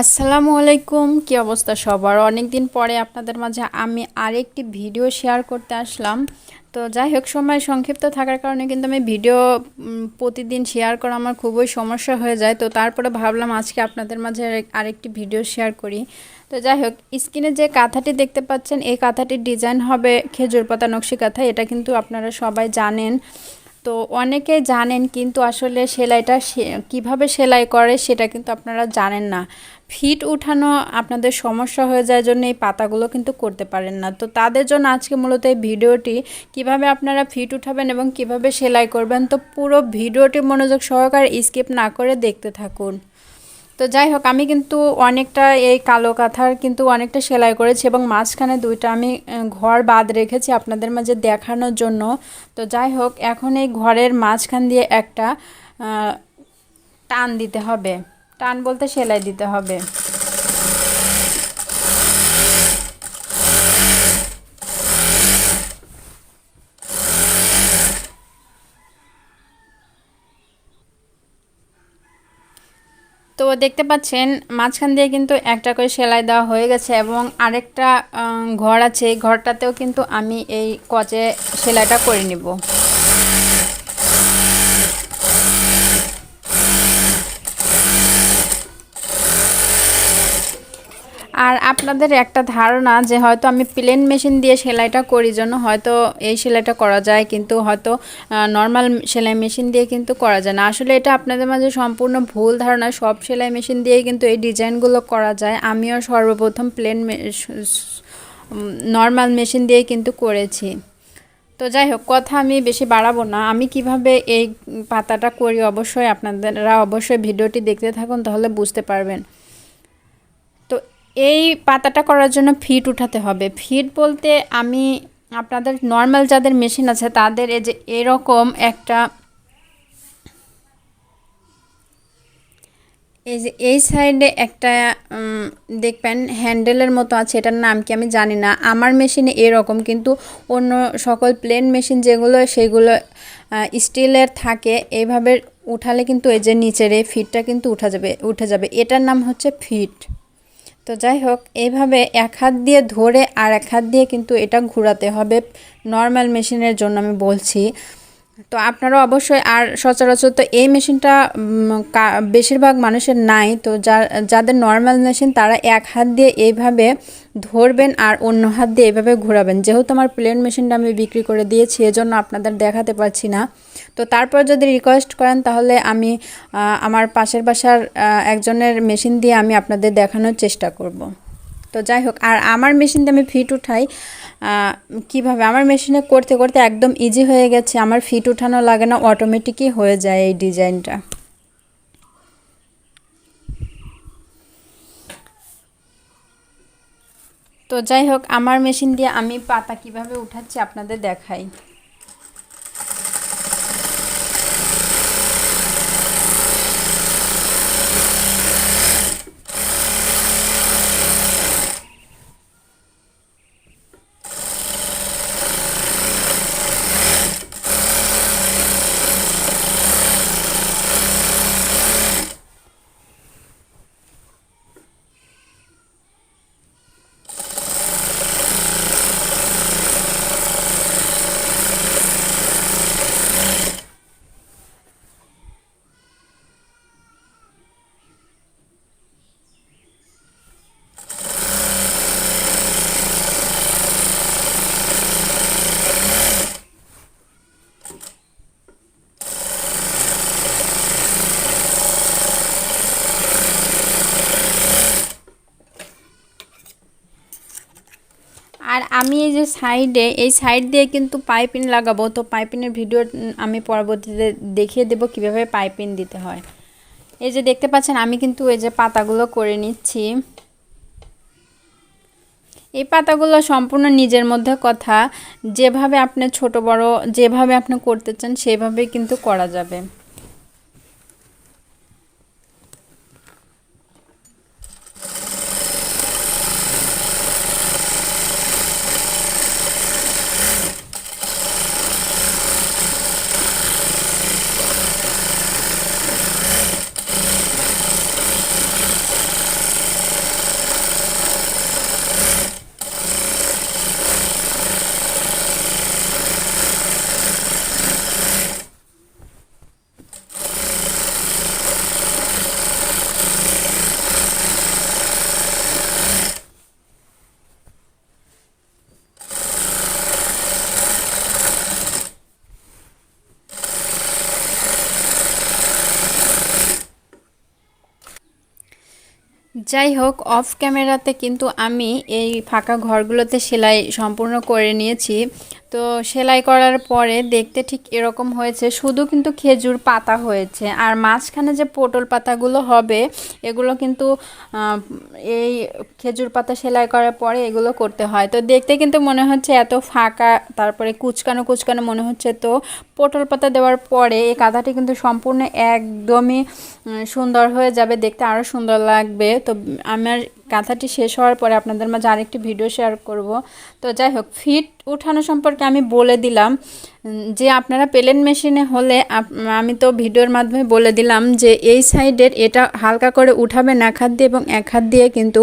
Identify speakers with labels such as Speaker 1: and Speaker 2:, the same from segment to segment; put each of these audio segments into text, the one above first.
Speaker 1: আসসালামু আলাইকুম, কি অবস্থা সবার? অনেক দিন পরে আপনাদের মাঝে আমি আরেকটি ভিডিও শেয়ার করতে আসলাম। তো যাই হোক, সময় সংক্ষিপ্ত থাকার কারণে কিন্তু আমি ভিডিও প্রতিদিন শেয়ার করা আমার খুবই সমস্যা হয়ে যায়। তো তারপরে ভাবলাম আজকে আপনাদের মাঝে আরেকটি ভিডিও শেয়ার করি। তো যাই হোক, স্ক্রিনে যে কাঁথাটি দেখতে পাচ্ছেন, এই কাঁথাটির ডিজাইন হবে খেজুর পাতা নকশি কাঁথা। এটা কিন্তু আপনারা সবাই জানেন। তো অনেকে জানেন কিন্তু আসলে সেলাইটা কীভাবে সেলাই করে সেটা কিন্তু আপনারা জানেন না। ফিট উঠানো আপনাদের সমস্যা হয়ে যায় জন্য এই পাতাগুলো কিন্তু করতে পারেন না। তো তাদের জন্য আজকে মূলত এই ভিডিওটি, কীভাবে আপনারা ফিট উঠাবেন এবং কীভাবে সেলাই করবেন, তো পুরো ভিডিওটি মনোযোগ সহকারে স্কিপ না করে দেখতে থাকুন। তো যাই হোক, আমি কিন্তু অনেকটা এই কালো কাঁথার কিন্তু অনেকটা সেলাই করেছি এবং মাঝখানে দুইটা আমি ঘর বাদ রেখেছি আপনাদের মাঝে দেখানোর জন্য। তো যাই হোক, এখন এই ঘরের মাঝখান দিয়ে একটা টান দিতে হবে। টান বলতে সেলাই দিতে হবে। দেখতে পাচ্ছেন, মাঝখান দিয়ে কিন্তু একটা করে সেলাই দেওয়া হয়ে গেছে এবং আরেকটা ঘর আছে। এই ঘরটাতেও কিন্তু আমি এই কচে সেলাইটা করে নিব। আর আপনাদের একটা ধারণা যে হয়তো আমি প্লেন মেশিন দিয়ে সেলাইটা করি জন্য হয়তো এই সেলাইটা করা যায়, কিন্তু হয়তো নর্মাল সেলাই মেশিন দিয়ে কিন্তু করা যায় না। আসলে এটা আপনাদের মাঝে সম্পূর্ণ ভুল ধারণা। সব সেলাই মেশিন দিয়েই কিন্তু এই ডিজাইনগুলো করা যায়। আমিও সর্বপ্রথম প্লেন নর্মাল মেশিন দিয়ে কিন্তু করেছি। তো যাই হোক, কথা আমি বেশি বাড়াবো না। আমি কীভাবে এই পাতাটা করি অবশ্যই আপনারা অবশ্যই ভিডিওটি দেখতে থাকুন, তাহলে বুঝতে পারবেন। এই পাতাটা করার জন্য ফিট উঠাতে হবে। ফিট বলতে আমি আপনাদের নর্মাল যাদের মেশিন আছে, তাদের এই যে এরকম একটা এই যে এই সাইডে একটা দেখবেন হ্যান্ডেলের মতো আছে, এটার নাম কি আমি জানি না। আমার মেশিনে এরকম, কিন্তু অন্য সকল প্লেন মেশিন যেগুলো, সেগুলো স্টিলের থাকে এইভাবে উঠালে কিন্তু এই যে নিচের এই ফিটটা কিন্তু উঠা যাবে, উঠে যাবে। এটার নাম হচ্ছে ফিট। তো যাই হোক, এইভাবে এক হাত দিয়ে ধরে আর এক হাত দিয়ে কিন্তু এটা ঘুরাতে হবে। নর্মাল মেশিনের জন্য আমি বলছি। তো আপনারা অবশ্যই আর সচরাচর তো এই মেশিনটা বেশিরভাগ মানুষের নাই। তো যা, যাদের নর্মাল মেশিন তারা এক হাত দিয়ে এইভাবে ধরবেন আর অন্য হাত দিয়ে এইভাবে ঘোরাবেন। যেহেতু আমার প্লেন মেশিনটা আমি বিক্রি করে দিয়েছি, এজন্য আপনাদের দেখাতে পারছি না। তো তারপর যদি রিকোয়েস্ট করেন, তাহলে আমি আমার পাশের বাসার একজনের মেশিন দিয়ে আমি আপনাদের দেখানোর চেষ্টা করব। তো যাই হোক আর আমার মেশিন দিয়ে আমি ফিট উঠাই কীভাবে? আমার মেশিনে করতে করতে একদম ইজি হয়ে গেছে। আমার ফিট উঠানো লাগে না অটোমেটিকই হয়ে যায় এই ডিজাইনটা। তো যাই হোক আমার মেশিন দিয়ে আমি পাতা কীভাবে উঠাচ্ছি আপনাদের দেখাই। আর আমি এই যে সাইডে, এই সাইড দিয়ে কিন্তু পাইপিং লাগাবো। তো পাইপিংয়ের ভিডিও আমি পরবর্তীতে দেখিয়ে দেবো কীভাবে পাইপিং দিতে হয়। এই যে দেখতে পাচ্ছেন, আমি কিন্তু এই যে পাতাগুলো করে নিচ্ছি। এই পাতাগুলো সম্পূর্ণ নিজের মধ্যে কথা। যেভাবে আপনি ছোট, বড়, যেভাবে আপনি করতে চান, সেভাবেই কিন্তু করা যাবে। যাই হোক অফ ক্যামেরাতে কিন্তু আমি এই ফাঁকা ঘরগুলোতে সেলাই সম্পূর্ণ করে নিয়েছি। তো সেলাই করার পরে দেখতে ঠিক এরকম হয়েছে, শুধু কিন্তু খেজুর পাতা হয়েছে। আর মাঝখানে যে পটল পাতাগুলো হবে, এগুলো কিন্তু এই খেজুর পাতা সেলাই করার পরে এগুলো করতে হয়। তো দেখতে কিন্তু মনে হচ্ছে এত ফাঁকা, তারপরে কুচকানো কুচকানো মনে হচ্ছে। তো পটল পাতা দেওয়ার পরে এই কাঁথাটি কিন্তু সম্পূর্ণ একদমই সুন্দর হয়ে যাবে, দেখতে আরও সুন্দর লাগবে। তো আমার কাঁথাটি শেষ হওয়ার পরে আপনাদের মাঝে আরেকটি ভিডিও শেয়ার করব। তো যাই হোক ফিট উঠানো সম্পর্কে আমি বলে দিলাম যে আপনারা পেলেন মেশিনে হলে আমি তো ভিডিওর মাধ্যমে বলে দিলাম যে এই সাইডের এটা হালকা করে উঠাবেন এক হাত দিয়ে এবং এক হাত দিয়ে কিন্তু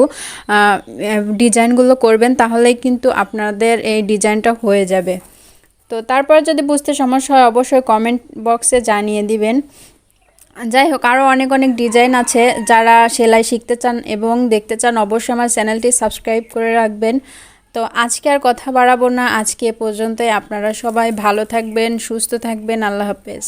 Speaker 1: ডিজাইনগুলো করবেন তাহলেই কিন্তু আপনাদের এই ডিজাইনটা হয়ে যাবে। তো তারপর যদি বুঝতে সমস্যা হয়, অবশ্যই কমেন্ট বক্সে জানিয়ে দিবেন। যাই হোক আরও অনেক অনেক ডিজাইন আছে। যারা সেলাই শিখতে চান এবং দেখতে চান, অবশ্যই আমার চ্যানেলটি সাবস্ক্রাইব করে রাখবেন। তো আজকে আর কথা বাড়াবো না। আজকে পর্যন্তই। আপনারা সবাই ভালো থাকবেন, সুস্থ থাকবেন। আল্লাহ হাফেজ।